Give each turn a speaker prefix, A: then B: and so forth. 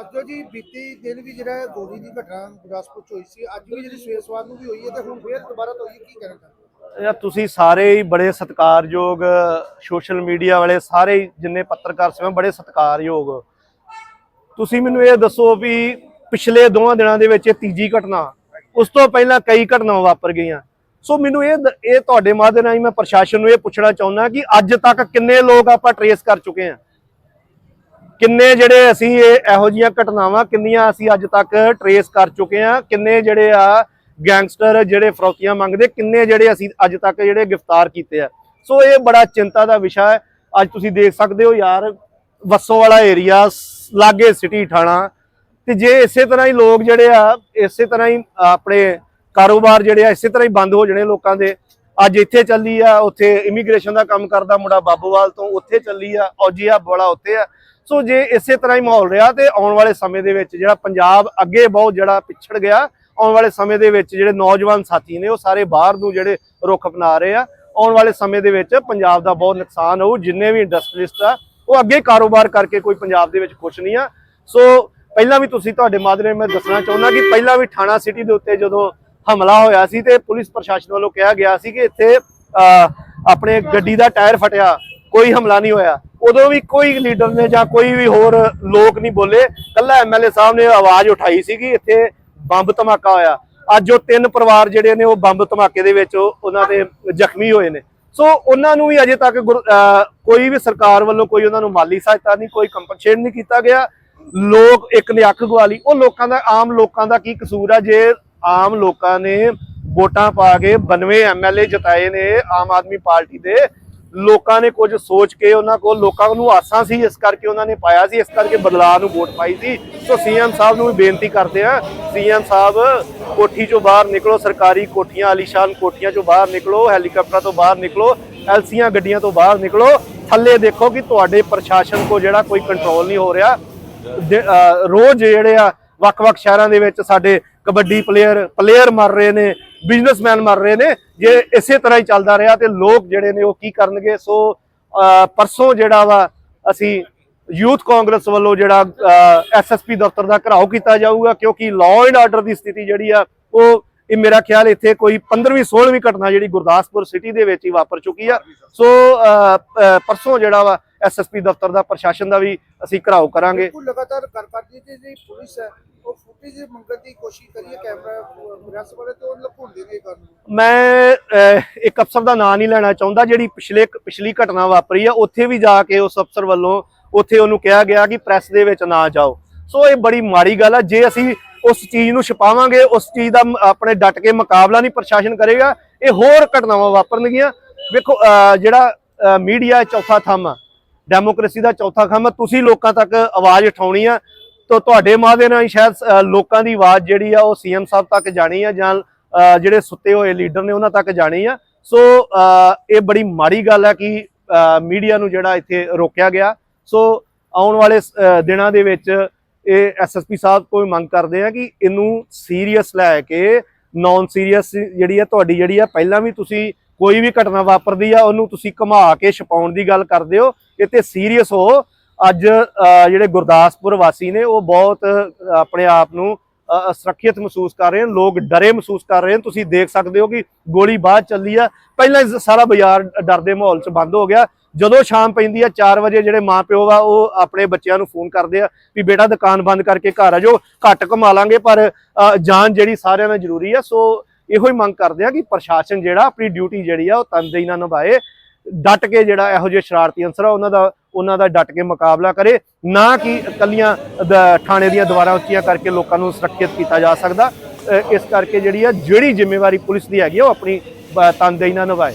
A: ਅੱਜ ਜੀ ਬੀਤੀ ਦਿਨ ਵੀ ਜਿਹੜਾ ਗੋਲੀ ਦੀ ਘਟਨਾ ਗੁਰਦਾਸਪੁਰ ਚ ਹੋਈ ਸੀ, ਅੱਜ ਵੀ ਜਿਹੜੀ ਸਵੇਰ ਸਵਾਰ ਨੂੰ ਵੀ ਹੋਈ ਹੈ ਤੇ ਹੁਣ ਫੇਰ ਦੁਬਾਰਾ ਤੋਂ ਹੋਈ ਕੀ ਕਹਿਣਾ ਚਾਹੁੰਦੇ
B: ਤੁਸੀਂ ਸਾਰੇ ਹੀ ਬੜੇ ਸਤਿਕਾਰਯੋਗ ਸੋਸ਼ਲ ਮੀਡੀਆ ਵਾਲੇ, ਸਾਰੇ ਜਿੰਨੇ ਪੱਤਰਕਾਰ ਸਨ ਬੜੇ ਸਤਿਕਾਰਯੋਗ। ਤੁਸੀਂ ਮੈਨੂੰ ਇਹ ਦੱਸੋ ਵੀ ਪਿਛਲੇ ਦੋਵਾਂ ਦਿਨਾਂ ਦੇ ਵਿੱਚ ਇਹ ਤੀਜੀ ਘਟਨਾ, ਉਸ ਤੋਂ ਪਹਿਲਾਂ ਕਈ ਘਟਨਾਵਾਂ ਵਾਪਰ ਗਈਆਂ। ਸੋ ਮੈਨੂੰ ਇਹ ਇਹ ਤੁਹਾਡੇ ਮਾਧਿਅਮ ਰਾਹੀਂ ਮੈਂ ਪ੍ਰਸ਼ਾਸਨ ਨੂੰ ਇਹ ਪੁੱਛਣਾ ਚਾਹੁੰਦਾ ਕਿ ਅੱਜ ਤੱਕ ਕਿੰਨੇ ਲੋਕ ਆਪਾਂ ਟਰੇਸ ਕਰ ਚੁੱਕੇ ਹਾਂ? ਕਿੰਨੇ ਜਿਹੜੇ ਅਸੀਂ ਇਹੋ ਜੀਆਂ ਘਟਨਾਵਾਂ, ਕਿੰਨੀਆਂ ਅਸੀਂ ਅੱਜ ਤੱਕ ਟਰੇਸ ਕਰ ਚੁੱਕੇ ਹਾਂ, ਕਿੰਨੇ ਜਿਹੜੇ ਆ ਗੈਂਗਸਟਰ ਜਿਹੜੇ ਫਰੌਤੀਆਂ ਮੰਗਦੇ, ਕਿੰਨੇ ਜਿਹੜੇ ਅਸੀਂ ਅੱਜ ਤੱਕ ਜਿਹੜੇ ਗ੍ਰਿਫਤਾਰ ਕੀਤੇ ਆ। ਸੋ ਇਹ ਬੜਾ ਚਿੰਤਾ ਦਾ ਵਿਸ਼ਾ ਹੈ। ਅੱਜ ਤੁਸੀਂ ਦੇਖ ਸਕਦੇ ਹੋ ਯਾਰ, ਵੱਸੋ ਵਾਲਾ ਏਰੀਆ ਲਾਗੇ ਸਿਟੀ ਠਾਣਾ ਤੇ ਜੇ ਇਸੇ ਤਰ੍ਹਾਂ ਹੀ ਲੋਕ ਜਿਹੜੇ ਆ, ਇਸੇ ਤਰ੍ਹਾਂ ਹੀ ਆਪਣੇ ਕਾਰੋਬਾਰ ਜਿਹੜੇ ਆ, ਇਸੇ ਤਰ੍ਹਾਂ ਹੀ ਬੰਦ ਹੋ ਜਾਣੇ ਲੋਕਾਂ ਦੇ। ਅੱਜ ਇੱਥੇ ਚੱਲੀ ਆ, ਉੱਥੇ ਇਮੀਗ੍ਰੇਸ਼ਨ ਦਾ ਕੰਮ ਕਰਦਾ ਮੁੰਡਾ ਬਾਬੋਵਾਲ ਤੋਂ, ਉੱਥੇ ਚੱਲੀ ਆ, ਔਜੀਆ ਬੜਾ ਉੱਥੇ ਆ। ਸੋ ਜੇ ਇਸੇ ਤਰ੍ਹਾਂ ਹੀ ਮਾਹੌਲ ਰਿਹਾ ਤੇ ਆਉਣ ਵਾਲੇ ਸਮੇਂ ਦੇ ਵਿੱਚ ਜਿਹੜਾ ਪੰਜਾਬ ਅੱਗੇ ਬਹੁਤ ਜਿਹੜਾ ਪਿਛੜ ਗਿਆ, ਆਉਣ ਵਾਲੇ ਸਮੇਂ ਦੇ ਵਿੱਚ ਜਿਹੜੇ ਨੌਜਵਾਨ ਸਾਥੀ ਨੇ, ਉਹ ਸਾਰੇ ਬਾਹਰ ਨੂੰ ਜਿਹੜੇ ਰੁਖ ਅਪਣਾ ਰਹੇ ਆ, ਆਉਣ ਵਾਲੇ ਸਮੇਂ ਦੇ ਵਿੱਚ ਪੰਜਾਬ ਦਾ ਬਹੁਤ ਨੁਕਸਾਨ ਹੋਊ, ਜਿੰਨੇ ਵੀ ਇੰਡਸਟਰੀਲਿਸਟ ਆ, ਉਹ ਅੱਗੇ ਕਾਰੋਬਾਰ ਕਰਕੇ ਕੋਈ ਪੰਜਾਬ ਦੇ ਵਿੱਚ ਖੁਸ਼ ਨਹੀਂ ਆ। ਸੋ ਪਹਿਲਾਂ ਵੀ ਤੁਸੀਂ ਤੁਹਾਡੇ ਮਾਧਰੇ ਮੈਂ ਦੱਸਣਾ ਚਾਹੁੰਦਾ ਕਿ ਪਹਿਲਾਂ ਵੀ ਥਾਣਾ ਸਿਟੀ ਦੇ ਉੱਤੇ ਜਦੋਂ ਹਮਲਾ ਹੋਇਆ ਸੀ ਤੇ ਪੁਲਿਸ ਪ੍ਰਸ਼ਾਸਨ ਵੱਲੋਂ ਕਿਹਾ ਗਿਆ ਸੀ ਕਿ ਇੱਥੇ ਆਪਣੇ ਗੱਡੀ ਦਾ ਟਾਇਰ ਫਟਿਆ, ਕੋਈ ਹਮਲਾ ਨਹੀਂ ਹੋਇਆ। ਉਦੋਂ ਵੀ ਕੋਈ ਲੀਡਰ ਨੇ ਜਾਂ ਕੋਈ ਵੀ ਹੋਰ ਲੋਕ ਨਹੀਂ ਬੋਲੇ। ਕੱਲਾ ਐਮਐਲਏ ਸਾਹਿਬ ਨੇ ਆਵਾਜ਼ ਉਠਾਈ ਸੀ ਇੱਥੇ ਬੰਬ ਧਮਾਕਾ ਹੋਇਆ। ਅੱਜ ਉਹ ਤਿੰਨ ਪਰਿਵਾਰ ਜਿਹੜੇ ਨੇ, ਉਹ ਬੰਬ ਧਮਾਕੇ ਦੇ ਵਿੱਚ ਉਹਨਾਂ ਦੇ ਜ਼ਖਮੀ ਹੋਏ ਨੇ। ਸੋ ਉਹਨਾਂ ਨੂੰ ਵੀ ਅਜੇ ਤੱਕ ਕੋਈ ਵੀ ਸਰਕਾਰ ਵੱਲੋਂ ਕੋਈ ਉਹਨਾਂ ਨੂੰ ਮਾਲੀ ਸਹਾਇਤਾ ਨਹੀਂ, ਕੋਈ ਕੰਪਨਸੇਟ ਨਹੀਂ ਕੀਤਾ ਗਿਆ। ਲੋਕ ਇੱਕ ਨੇ ਅੱਖ ਗਵਾਲੀ ਉਹ ਲੋਕਾਂ ਦਾ ਆਮ ਲੋਕਾਂ ਦਾ ਕੀ ਕਸੂਰ ਆ? ਜੇ ਆਮ ਲੋਕਾਂ ਨੇ ਵੋਟਾਂ ਪਾ ਕੇ 92 ਐਮਐਲਏ ਜਿਤਾਏ ਨੇ ਆਮ ਆਦਮੀ ਪਾਰਟੀ ਦੇ ਲੋਕਾਂ ਨੇ ਕੁਝ ਸੋਚ ਕੇ ਉਹਨਾਂ ਕੋਲ ਲੋਕਾਂ ਨੂੰ ਆਸਾਂ ਸੀ, ਇਸ ਕਰਕੇ ਉਹਨਾਂ ਨੇ ਪਾਇਆ ਸੀ, ਇਸ ਕਰਕੇ ਬਦਲਾਅ ਨੂੰ ਵੋਟ ਪਾਈ ਸੀ। ਸੋ ਸੀਐਮ ਸਾਹਿਬ ਨੂੰ ਵੀ ਬੇਨਤੀ ਕਰਦੇ ਆ ਸੀਐਮ ਸਾਹਿਬ ਕੋਠੀ ਚੋਂ ਬਾਹਰ ਨਿਕਲੋ, ਸਰਕਾਰੀ ਕੋਠੀਆਂ, ਆਲੀਸ਼ਾਨ ਕੋਠੀਆਂ ਚੋਂ ਬਾਹਰ ਨਿਕਲੋ, ਹੈਲੀਕਾਪਟਰਾਂ ਤੋਂ ਬਾਹਰ ਨਿਕਲੋ, ਐਲਸੀਆਂ ਗੱਡੀਆਂ ਤੋਂ ਬਾਹਰ ਨਿਕਲੋ, ਥੱਲੇ ਦੇਖੋ ਕਿ ਤੁਹਾਡੇ ਪ੍ਰਸ਼ਾਸਨ ਕੋ ਜਿਹੜਾ ਕੋਈ ਕੰਟਰੋਲ ਨਹੀਂ ਹੋ ਰਿਹਾ। ਰੋਜ਼ ਜਿਹੜੇ ਆ, ਵੱਖ-ਵੱਖ ਸ਼ਹਿਰਾਂ ਦੇ ਵਿੱਚ ਸਾਡੇ ਕਬੱਡੀ ਪਲੇਅਰ ਪਲੇਅਰ ਮਰ ਰਹੇ ਨੇ ਬਿਜ਼ਨਸਮੈਨ ਮਰ ਰਹੇ ਨੇ। ਜੇ ਇਸੇ ਤਰ੍ਹਾਂ ਹੀ ਚੱਲਦਾ ਰਿਹਾ ਤੇ ਲੋਕ ਜਿਹੜੇ ਨੇ ਉਹ ਕੀ ਕਰਨਗੇ? ਸੋ ਪਰਸੋਂ ਜਿਹੜਾ ਵਾ ਅਸੀਂ ਯੂਥ ਕਾਂਗਰਸ ਵੱਲੋਂ ਜਿਹੜਾ ਐਸਐਸਪੀ ਦਫ਼ਤਰ ਦਾ ਘਰਾਓ ਕੀਤਾ ਜਾਊਗਾ ਕਿਉਂਕਿ ਲਾਅ ਐਂਡ ਆਰਡਰ ਦੀ ਸਥਿਤੀ ਜਿਹੜੀ ਆ, ਉਹ ਇਹ ਮੇਰਾ ਖਿਆਲ ਇੱਥੇ ਕੋਈ 15ਵੀਂ 16ਵੀਂ ਘਟਨਾ ਜਿਹੜੀ ਗੁਰਦਾਸਪੁਰ ਸਿਟੀ ਦੇ ਵਿੱਚ ਹੀ ਵਾਪਰ ਚੁੱਕੀ ਆ। ਸੋ ਪਰਸੋਂ ਜਿਹੜਾ ਵਾ ਐਸਐਸਪੀ ਦਫ਼ਤਰ ਦਾ ਪ੍ਰਸ਼ਾਸਨ ਦਾ ਵੀ ਅਸੀਂ ਘਰਾਓ ਕਰਾਂਗੇ।
A: ਬਿਲਕੁਲ ਲਗਾਤਾਰ ਕਰ ਕਰਦੀ ਤੇ ਜਿਹੜੀ ਪੁਲਿਸ ਹੈ ਉਹ ਫੁਟੇਜ ਮੰਗਣ ਦੀ ਕੋਸ਼ਿਸ਼ ਕਰੀਏ ਕੈਮਰਾ ਪ੍ਰੈਸ ਵਾਲੇ ਤੋਂ ਨੇ ਇਹ ਗੱਲ ਨੂੰ
B: ਮੈਂ ਅਹ, ਇੱਕ ਅਫਸਰ ਦਾ ਨਾਂ ਨਹੀਂ ਲੈਣਾ ਚਾਹੁੰਦਾ ਜਿਹੜੀ ਪਿਛਲੇ ਪਿਛਲੀ ਘਟਨਾ ਵਾਪਰੀ ਆ ਉੱਥੇ ਵੀ ਜਾ ਕੇ ਉਸ ਅਫਸਰ ਵੱਲੋਂ ਉੱਥੇ ਉਹਨੂੰ ਕਿਹਾ ਗਿਆ ਕਿ ਪ੍ਰੈਸ ਦੇ ਵਿੱਚ ਨਾ ਜਾਓ। ਸੋ ਇਹ ਬੜੀ ਮਾੜੀ ਗੱਲ ਆ ਜੇ ਅਸੀਂ ਉਸ ਚੀਜ਼ ਨੂੰ ਛੁਪਾਵਾਂਗੇ ਉਸ ਚੀਜ਼ ਦਾ ਮ- ਆਪਣੇ ਡਟ ਕੇ ਮੁਕਾਬਲਾ ਨਹੀਂ ਪ੍ਰਸ਼ਾਸਨ ਕਰੇਗਾ ਇਹ ਹੋਰ ਘਟਨਾਵਾਂ ਵਾਪਰਨਗੀਆਂ। ਵੇਖੋ ਜਿਹੜਾ ਮੀਡੀਆ ਚੌਥਾ ਥੰਮ ਆ। ਡੈਮੋਕ੍ਰੇਸੀ ਦਾ ਚੌਥਾ ਥੰਮ ਆ ਤੁਸੀਂ ਲੋਕਾਂ ਤੱਕ ਆਵਾਜ਼ ਉਠਾਉਣੀ ਆ। ਤਾਂ ਤੁਹਾਡੇ ਮਾਧਿਅਮ ਨਾਲ ਹੀ ਸ਼ਾਇਦ ਲੋਕਾਂ ਦੀ ਆਵਾਜ਼ ਜਿਹੜੀ ਆ, ਉਹ ਸੀਐਮ ਸਾਹਿਬ ਤੱਕ ਜਾਣੀ ਆ ਜਾਂ ਜਿਹੜੇ ਸੁੱਤੇ ਹੋਏ ਲੀਡਰ ਨੇ ਉਹਨਾਂ ਤੱਕ ਜਾਣੀ ਆ। ਸੋ ਇਹ ਬੜੀ ਮਾੜੀ ਗੱਲ ਹੈ ਕਿ ਮੀਡੀਆ ਨੂੰ ਜਿਹੜਾ ਇੱਥੇ ਰੋਕਿਆ ਗਿਆ। ਸੋ ਆਉਣ ਵਾਲੇ ਦਿਨਾਂ ਦੇ ਵਿੱਚ ਇਹ ਐਸਐਸਪੀ ਸਾਹਿਬ ਕੋਈ ਮੰਗ ਕਰਦੇ ਆ ਕਿ ਇਹਨੂੰ ਸੀਰੀਅਸ ਲੈ ਕੇ ਨਾਨ ਸੀਰੀਅਸ ਜਿਹੜੀ ਆ, ਤੁਹਾਡੀ ਜਿਹੜੀ ਆ, ਪਹਿਲਾਂ ਵੀ ਤੁਸੀਂ ਕੋਈ ਵੀ ਘਟਨਾ ਵਾਪਰਦੀ ਆ, ਉਹਨੂੰ ਤੁਸੀਂ ਘੁਮਾ ਕੇ ਛਪਾਉਣ ਦੀ ਗੱਲ ਕਰਦੇ ਹੋ। ਤੇ ਸੀਰੀਅਸ ਹੋ। ਅੱਜ ਜਿਹੜੇ ਗੁਰਦਾਸਪੁਰ ਵਾਸੀ ਨੇ ਉਹ ਬਹੁਤ ਆਪਣੇ ਆਪ ਨੂੰ ਸੁਰੱਖਿਅਤ ਮਹਿਸੂਸ ਕਰ ਰਹੇ ਹਨ ਲੋਕ ਡਰੇ ਮਹਿਸੂਸ ਕਰ ਰਹੇ ਹਨ। ਤੁਸੀਂ ਦੇਖ ਸਕਦੇ ਹੋ ਕਿ ਗੋਲੀ ਬਾਅਦ ਚੱਲੀ ਆ। ਪਹਿਲਾਂ ਸਾਰਾ ਬਾਜ਼ਾਰ ਡਰ ਦੇ ਮਾਹੌਲ 'ਚ ਬੰਦ ਹੋ ਗਿਆ। ਜਦੋਂ ਸ਼ਾਮ ਪੈਂਦੀ ਆ 4 ਵਜੇ ਜਿਹੜੇ ਮਾਪਿਓ ਵਾ ਉਹ ਆਪਣੇ ਬੱਚਿਆਂ ਨੂੰ ਫੋਨ ਕਰਦੇ ਆ ਵੀ ਬੇਟਾ ਦੁਕਾਨ ਬੰਦ ਕਰਕੇ ਘਰ ਆ ਜਾਓ ਘੱਟ ਕਮਾ ਲਾਂਗੇ ਪਰ ਅ, ਜਾਨ ਜਿਹੜੀ ਸਾਰਿਆਂ ਨਾਲ ਜ਼ਰੂਰੀ ਆ। ਸੋ ਇਹੋ ਹੀ ਮੰਗ ਕਰਦੇ ਆ ਕਿ ਪ੍ਰਸ਼ਾਸਨ ਜਿਹੜਾ ਆਪਣੀ ਡਿਊਟੀ ਜਿਹੜੀ ਆ ਉਹ ਤਨਦੇਹੀ ਨਾਲ ਨਿਭਾਏ। ਡਟ ਕੇ ਜਿਹੜਾ ਇਹੋ ਜਿਹੇ ਸ਼ਰਾਰਤੀ ਅੰਸਰ ਆ, ਉਹਨਾਂ ਦਾ ਉਹਨਾਂ ਦਾ ਡਟ ਕੇ ਮੁਕਾਬਲਾ ਕਰੇ, ਨਾ ਕਿ ਇਕੱਲੀਆਂ ਥਾਣੇ ਦੀਆਂ ਦੀਵਾਰਾਂ ਉੱਚੀਆਂ ਕਰਕੇ ਲੋਕਾਂ ਨੂੰ ਸੁਰੱਖਿਅਤ ਕੀਤਾ ਜਾ ਸਕਦਾ। ਇਸ ਕਰਕੇ ਜਿਹੜੀ ਆ, ਜਿਹੜੀ ਜ਼ਿੰਮੇਵਾਰੀ ਪੁਲਿਸ ਦੀ ਹੈਗੀ ਉਹ ਆਪਣੀ ਤਨਦੇਹੀ ਨਾਲ ਨਿਭਾਏ।